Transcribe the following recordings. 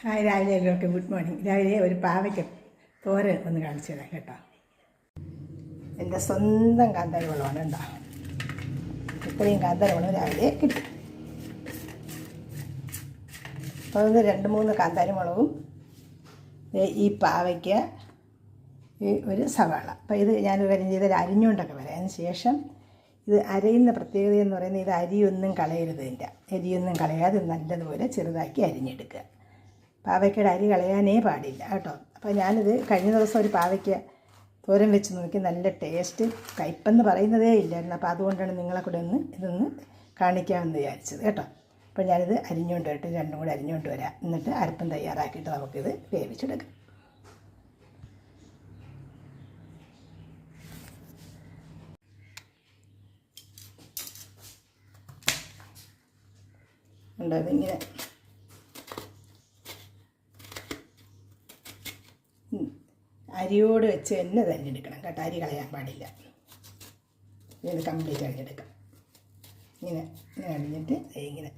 Hi രാവിലെ എല്ലാവർക്കും good morning. രാവിലെ ഒരു പാവയ്ക്ക് തോര ഒന്ന് കാണിച്ചു തരാം കേട്ടോ. എന്റെ സ്വന്തം കാന്താരി വെള്ളമാണ് കേട്ടോ ഇത്രയും കാന്താരി വെള്ളം രാവിലെ കിട്ടി. അപ്പോൾ അത് രണ്ട് മൂന്ന് കാന്താരി മുളകും ഈ പാവയ്ക്ക് ഈ ഒരു സവാള. അപ്പോൾ ഇത് ഞാൻ കാര്യം ചെയ്ത് അരിഞ്ഞുകൊണ്ടൊക്കെ വരാം. അതിന് ശേഷം ഇത് അരയുന്ന പ്രത്യേകത എന്ന് പറയുന്നത് ഇത് അരിയൊന്നും കളയരുത് ഇതിന്റെ. അരിയൊന്നും കളയാതെ നല്ലതുപോലെ ചെറുതാക്കി അരിഞ്ഞെടുക്കുക. പാവയ്ക്കയുടെ അരി കളയാനേ പാടില്ല കേട്ടോ. അപ്പോൾ ഞാനിത് കഴിഞ്ഞ ദിവസം ഒരു പാവയ്ക്ക തോരൻ വെച്ച് നോക്കി നല്ല ടേസ്റ്റ് കയ്പ്പെന്ന് പറയുന്നതേ ഇല്ലായിരുന്നു അപ്പോൾ അതുകൊണ്ടാണ് നിങ്ങളെ കൂടെ ഒന്ന് ഇതൊന്ന് കാണിക്കാമെന്ന് വിചാരിച്ചത് കേട്ടോ. അപ്പോൾ ഞാനിത് അരിഞ്ഞുകൊണ്ട് വരട്ടെ. രണ്ടും കൂടെ അരിഞ്ഞുകൊണ്ട് വരാം. എന്നിട്ട് അരപ്പം തയ്യാറാക്കിയിട്ട് നമുക്കിത് വേവിച്ചെടുക്കാം. ഉണ്ടാവും അതിങ്ങനെ അരിയോട് വെച്ച് തന്നെ തരിഞ്ഞെടുക്കണം കേട്ടോ. അരി കളയാൻ പാടില്ല. ഇങ്ങനെ കംപ്ലീറ്റ് അരിഞ്ഞെടുക്കാം ഇങ്ങനെ ഇങ്ങനെ അരിഞ്ഞിട്ട് ഇങ്ങനെ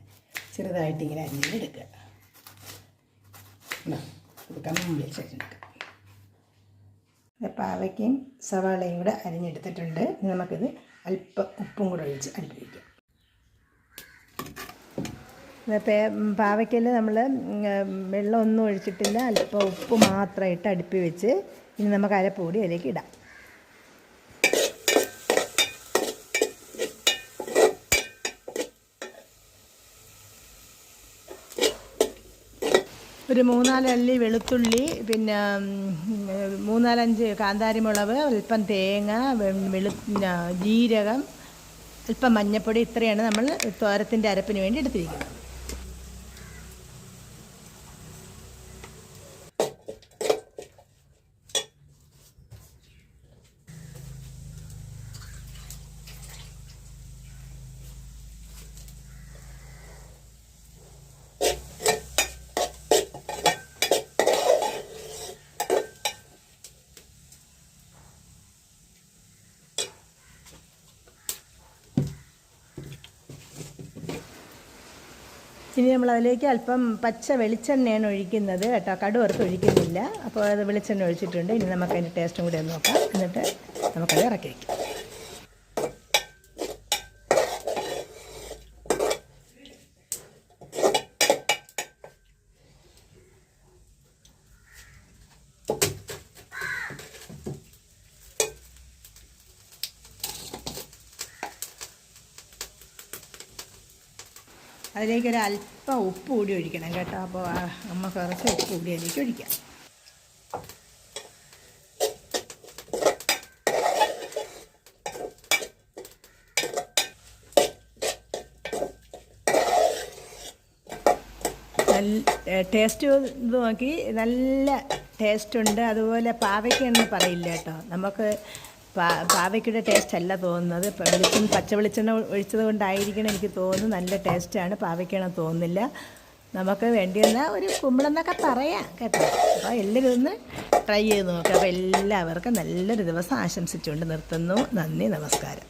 ചെറുതായിട്ട് ഇങ്ങനെ അരിഞ്ഞെടുക്കുക. ഇതാ, ഇത് കംപ്ലീറ്റ് അരിഞ്ഞെടുക്കാം പാവയ്ക്കയും സവാളയും കൂടെ അരിഞ്ഞെടുത്തിട്ടുണ്ട്. നമുക്കിത് അല്പം ഉപ്പും കൂടെ ഒഴിച്ച് അടുപ്പിക്കാം. പാവയ്ക്കൽ നമ്മൾ വെള്ളമൊന്നും ഒഴിച്ചിട്ടില്ല. അല്പം ഉപ്പ് മാത്രമായിട്ട് അടുപ്പി വെച്ച് ഇനി നമുക്ക് അരപ്പൊടി അതിലേക്ക് ഇടാം. ഒരു മൂന്നാലല്ലി വെളുത്തുള്ളി പിന്നെ മൂന്നാലഞ്ച് കാന്താരി മുളക് അല്പം തേങ്ങ വെളു ജീരകം അല്പം മഞ്ഞൾപ്പൊടി ഇത്രയാണ് നമ്മൾ തോരത്തിന്റെ അരപ്പിന് വേണ്ടി എടുത്തിരിക്കുന്നത്. ഇനി നമ്മൾ അതിലേക്ക് അല്പം പച്ച വെളിച്ചെണ്ണയാണ് ഒഴിക്കുന്നത് കേട്ടോ. കടുവറുത്ത് ഒഴിക്കുന്നില്ല. അപ്പോൾ അത് വെളിച്ചെണ്ണ ഒഴിച്ചിട്ടുണ്ട്. ഇനി നമുക്കതിന്റെ ടേസ്റ്റും കൂടി ഒന്ന് നോക്കാം. എന്നിട്ട് നമുക്കത് ഇറക്കി വയ്ക്കാം അതിലേക്ക് ഒരു അല്പം ഉപ്പ് കൂടി ഒഴിക്കണം കേട്ടോ. അപ്പോൾ അമ്മ കുറച്ച് ഉപ്പ് കൂടി അതിലേക്ക് ഒഴിക്കാം. നല്ല ടേസ്റ്റ് നോക്കി. നല്ല ടേസ്റ്റ് ഉണ്ട്. അതുപോലെ പാവയ്ക്കെന്ന് പറയില്ല കേട്ടോ. നമുക്ക് പാ പാവയ്ക്കയുടെ ടേസ്റ്റ് അല്ല തോന്നുന്നത്. വെളിച്ചെണ്ണ പച്ച വെളിച്ചെണ്ണ ഒഴിച്ചത് കൊണ്ടായിരിക്കണം എനിക്ക് തോന്നുന്നു നല്ല ടേസ്റ്റാണ് പാവയ്ക്കണം തോന്നുന്നില്ല. നമുക്ക് വേണ്ടിയിരുന്ന ഒരു കുമ്പളെന്നൊക്കെ പറയാം കേട്ടോ. അപ്പോൾ എല്ലാവരും ഒന്ന് ട്രൈ ചെയ്ത് നോക്കാം. അപ്പോൾ എല്ലാവർക്കും നല്ലൊരു ദിവസം ആശംസിച്ചുകൊണ്ട് നിർത്തുന്നു. നന്ദി നമസ്കാരം.